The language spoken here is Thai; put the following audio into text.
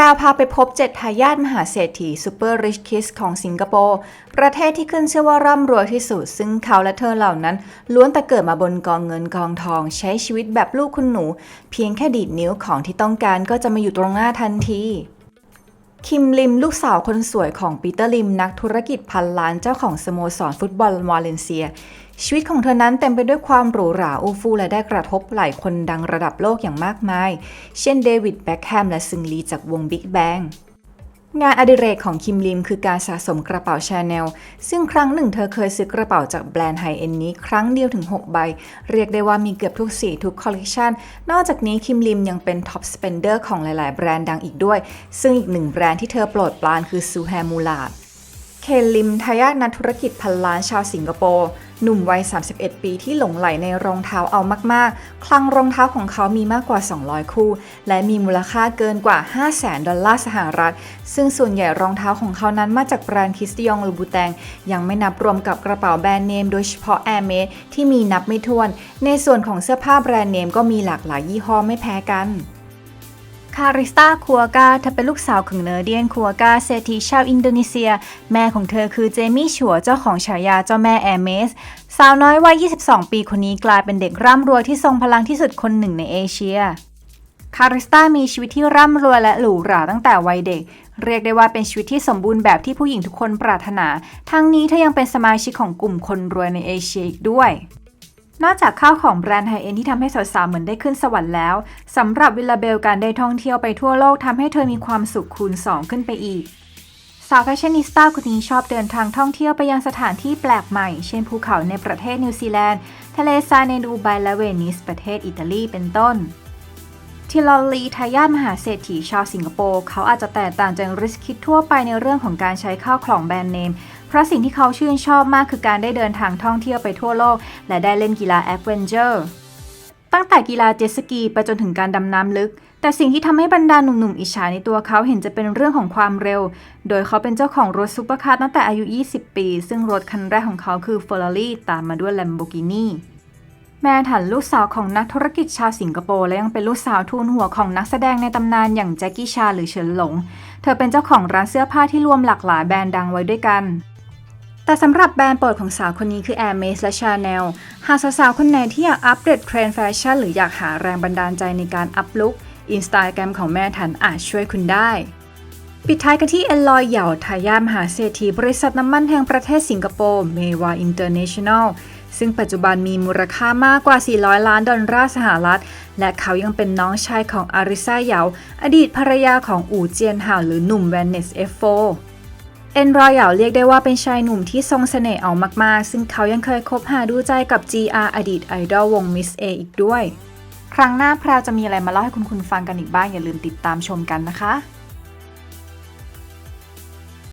ราวพาไปพบเจ็ดทายาทมหาเศรษฐีซูเปอร์ริชคิสของสิงคโปร์ ประเทศที่ขึ้นชื่อว่าร่ำรวยที่สุด ซึ่งเขาและเธอเหล่านั้น ล้วนแต่เกิดมาบนกองเงินกองทอง ใช้ชีวิตแบบลูกคุณหนู เพียงแค่ดีดนิ้วของที่ต้องการก็จะมาอยู่ตรงหน้าทันที คิมลิมลูกสาวคนสวยของปีเตอร์ลิมนักธุรกิจพันล้านเจ้าของสโมสรฟุตบอลวาเลนเซีย ชีวิตของเธอนั้นเต็มไปด้วยความหรูหราอู้ฟู่และได้กระทบหลายคนดังระดับโลกอย่างมากมาย เช่นเดวิดแบ็คแฮมและซึงลีจากวงบิ๊กแบง งานอดิเรกของคิมลิมคือการสะสมกระเป๋าชาแนล ซึ่งครั้งหนึ่งเธอเคยซื้อกระเป๋าจากแบรนด์ไฮเอ็นนี้ครั้งเดียวถึง 6 ใบ เรียกได้ว่ามีเกือบทุกสีทุกคอลเลกชันนอกจากนี้คิมลิมยังเป็นท็อปสเปนเดอร์ของหลาย ๆ แบรนด์ดังอีกด้วย ซึ่งอีกหนึ่งแบรนด์ที่เธอโปรดปรานคือซูแฮมูลาด เคนลิมทายาทนักธุรกิจพันล้านชาวสิงคโปร์ หนุ่มวัย 31 ปีที่หลงไหลในรองเท้าเอามาก ๆ คลังรองเท้าของเขามีมากกว่า 200 คู่ และมีมูลค่าเกินกว่า 500,000 ดอลลาร์สหรัฐ ซึ่งส่วนใหญ่รองเท้าของเขานั้นมาจากแบรนด์คริสติยองลูบูแตง ยังไม่นับรวมกับกระเป๋าแบรนด์เนมโดยเฉพาะ Air m a d ที่มีนับไม่ถ้วน ในส่วนของเสื้อผ้าแบรนด์เนมก็มีหลากหลายยี่ห้อไม่แพ้กันาริสตาคัวกาเธอเป็นลูกสาวของเนอเดียนคัวกาเศรษฐีชาวอินโดนีเซีย แม่ของเธอคือเจมี่ชัวเจ้าของฉายาเจ้าแม่แอร์เมส สาวน้อยวัย 22 ปีคนนี้กลายเป็นเด็กร่ำรวยที่ทรงพลังที่สุดคนหนึ่งในเอเชีย คาริสตามีชีวิตที่ร่ำรวยและหรูหราตั้งแต่วัยเด็ก เรียกได้ว่าเป็นชีวิตที่สมบูรณ์แบบที่ผู้หญิงทุกคนปรารถนา ทั้งนี้เธอยังเป็นสมาชิกของกลุ่มคนรวยในเอเชียอีกด้วย นอกจากข้าวของแบรนด์ไฮเอ็นที่ทำให้สาวๆเหมือนได้ขึ้นสวรรค์แล้วสำหรับวิลลาเบลการได้ท่องเที่ยวไปทั่วโลกทำให้เธอมีความสุขคูณ 2 ขึ้นไปอีก สาวแฟชั่นนิสต้าคนนี้ชอบเดินทางท่องเที่ยวไปยังสถานที่แปลกใหม่ เช่นภูเขาในประเทศนิวซีแลนด์ ทะเลทรายในดูไบและเวนิสประเทศอิตาลีเป็นต้นทิลอลลีทายาทมหาเศรษฐีชาวสิงคโปร์เขาอาจจะแตกต่างจากริสคิดทั่วไปในเรื่องของการใช้ข้าวของแบรนด์เนม เพราะสิ่งที่เขาชื่นชอบมากคือการได้เดินทางท่องเที่ยวไปทั่วโลก และได้เล่นกีฬาแอดเวนเจอร์ตั้งแต่กีฬาเจ็ตสกีไปจนถึงการดำน้ำลึก แต่สิ่งที่ทำให้บรรดาหนุ่มๆอิจฉาในตัวเขาเห็นจะเป็นเรื่องของความเร็ว โดยเขาเป็นเจ้าของรถซูเปอร์คาร์ตั้งแต่อายุ 20 ปี ซึ่งรถคันแรกของเขาคือ Ferrari ตามมาด้วย Lamborghini แม่ถันลูกสาวของนักธุรกิจชาวสิงคโปร์และยังเป็นลูกสาวทูนหัวของนักแสดงในตำนานอย่างแจ็คกี้ชาหรือเฉินหลง เธอเป็นเจ้าของร้านเสื้อผ้าที่รวมหลากหลายแบรนด์ดังไว้ด้วยกัน แต่สำหรับแบรนด์โปรดของสาวคนนี้คือ Hermes และ Chanel หากสาวๆคนไหนที่อยากอัปเดตเทรนด์แฟชั่นหรืออยากหาแรงบันดาลใจในการอัพลุคอินสตาแกรมของแม่ถันอาจช่วยคุณได้ ปิดท้ายกันที่เอลลอยเหยาทายาทมหาเศรษฐีบริษัทน้ำมันแห่งประเทศสิงคโปร์เมวาอินเตอร์เนชั่นแนลซึ่งปัจจุบันมีมูลค่ามากกว่า 400 ล้านดอลลาร์สหรัฐ และเขายังเป็นน้องชายของอาริซาเหยาอดีตภรรยาของอู่เจียนห่าวหรือหนุ่มแวนเนสเอฟโฟ เอ็นรอยเหยาเรียกได้ว่าเป็นชายหนุ่มที่ทรงเสน่ห์เอามากๆ ซึ่งเขายังเคยคบหาดูใจกับ GR อดีตไอดอลวง Miss A อีกด้วย ครั้งหน้าแพรวจะมีอะไรมาเล่าให้คุณคุณฟังกันอีกบ้างอย่าลืมติดตามชมกันนะคะ